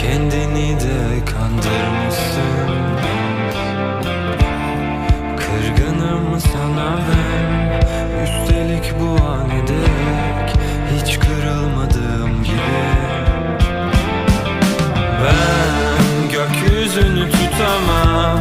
Kendini de kandırmışsın. Kırgınım sana ben. Üstelik bu an Hiç kırılmadığım gibi. Ben gökyüzünü tutamam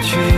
去。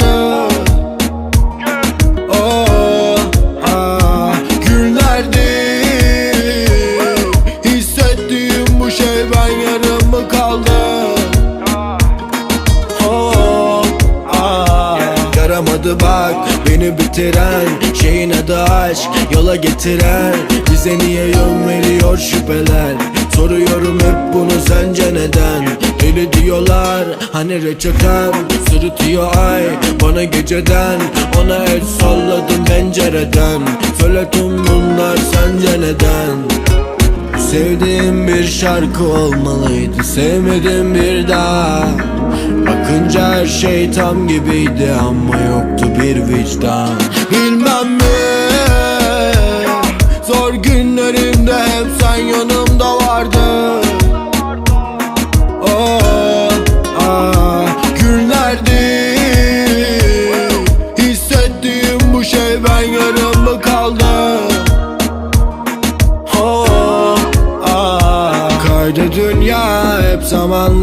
yola getiren Bize niye yön veriyor şüpheler? Soruyorum hep bunu sence neden? Deli diyorlar hani reçeten Sırıtıyor ay. Bana geceden Ona el salladım pencereden. Söyle tüm bunlar sence neden? Sevdiğim bir şarkı olmalıydı Sevmedim bir daha. Bakınca her şey tam gibiydi Ama yoktu bir vicdan. Bilmem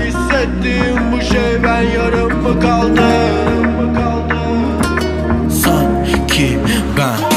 Hissettiğim bu şey ben yarım mı kaldım? Sanki ben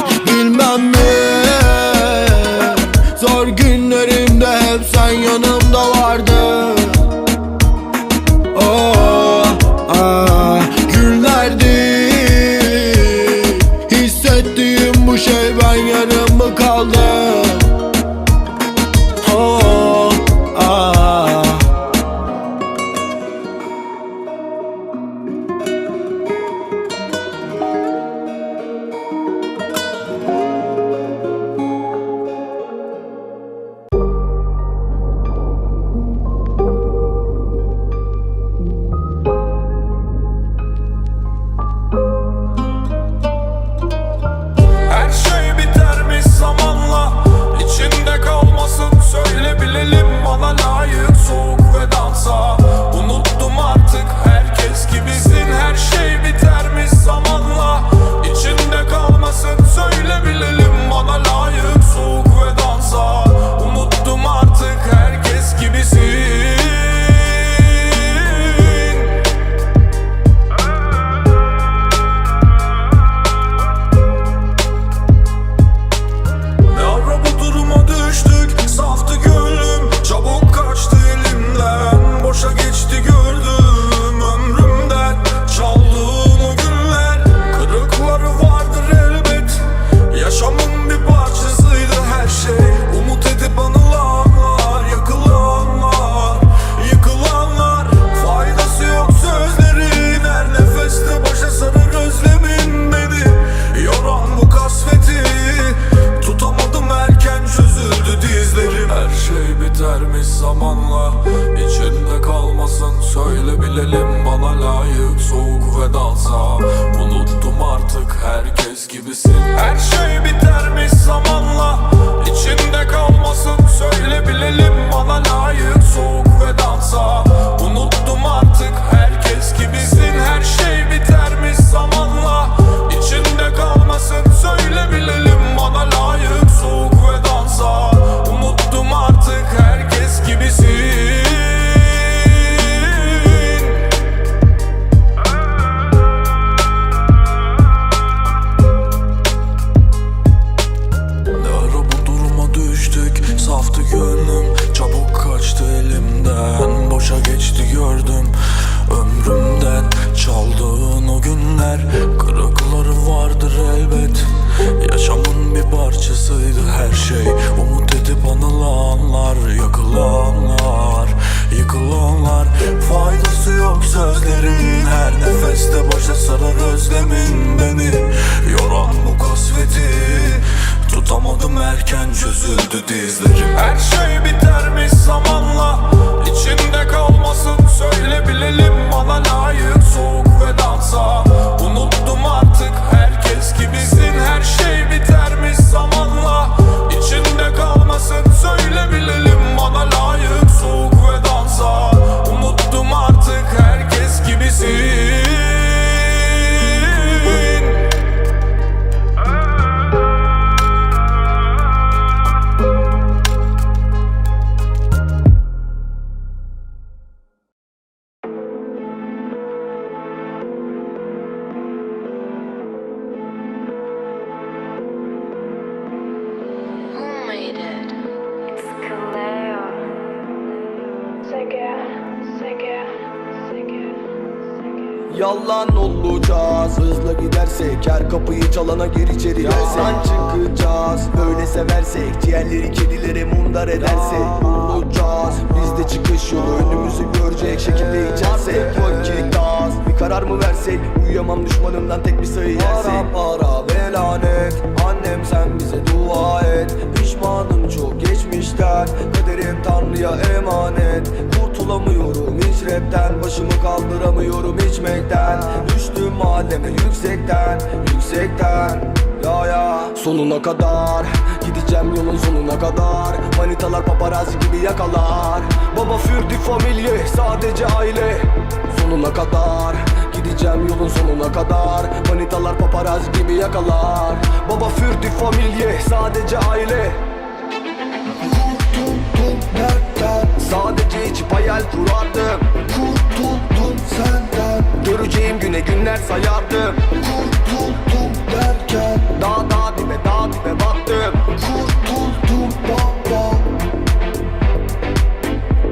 yalan olacağız. Hızla gidersek her kapıyı çalana gir içeri Yalan. Çıkacağız Böyle seversek. Ciğerleri kedilere mundar edersek. Olacağız bizde çıkış yolu önümüzü görecek şekilde içersek. Vakit az. Bir karar mı versek? Uyuyamam düşmanımdan tek bir sayı yersek. Para para ve lanet Annem sen bize dua et. Pişmanım çok geçmişten. Kaderim tanrıya emanet. Kurtulamıyorum hiç rapten Başımı kaldıramıyorum içmekten Düştüm aleme yüksekten Yüksekten. Ya ya. Sonuna kadar Gideceğim yolun sonuna kadar. Manitalar paparazzi gibi yakalar. Baba fürdü familye sadece aile. Sonuna kadar Gideceğim yolun sonuna kadar. Manitalar paparazzi gibi yakalar. Baba fürdü familye sadece aile. Kurtuldum dertten Sadece içip hayal kurardım Kurtuldum sen Göreceğim güne günler sayardım Kurtuldum derken Dağ dağ dibe dağ dibe battım Kurtuldum baba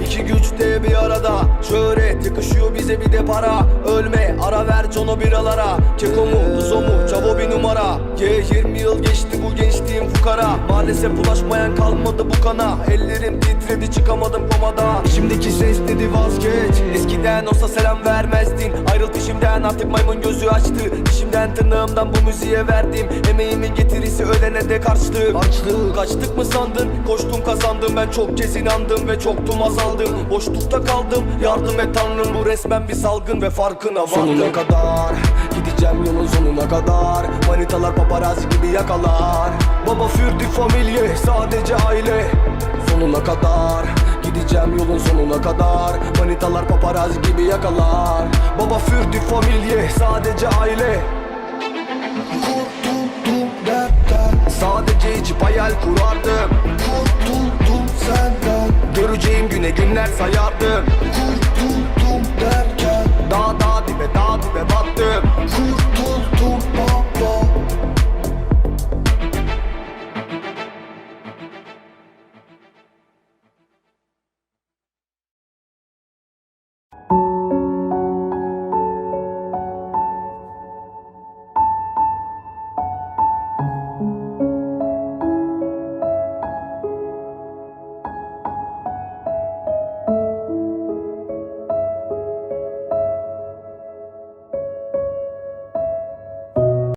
İki güç de bir arada. Şöhret yakışıyor bize bir de para. Ölme ara ver cono biralara Keko mu Uzo mu Çavo bir numara. Ye 20 yıl geçti bu gençliğim fukara. Maalesef bulaşmayan kalmadı bu kana. Ellerim titredi çıkamadım komada. Şimdiki ses dedi vazgeç. Eskiden olsa selam vermezdin. Ayrıl peşimden artık maymun gözü açtı. Dişimden tırnağımdan bu müziğe verdim. Emeğimin getirisi ölene de karşılık. Açlık Kaçtık mı sandın? Koştum kazandım. Ben çok kez inandım ve çoktum azaldım. Boşlukta kaldım. Yardım et tanrım Bu resmen bir salgın ve farkına vardım. Sonuna kadar gideceğim yolun sonuna kadar. Manitalar paparazzi gibi yakalar var Baba für die Familie sadece aile. Sonuna kadar. Gideceğim yolun sonuna kadar. Manitalar paparazzi gibi yakalar. Baba für die Familie sadece aile. Kurtuldum dertten. Sadece içip hayal kurardım. Kurtuldum senden. Göreceğim güne günler sayardım. Kurtuldum derken. Daha daha dibe daha dibe battım.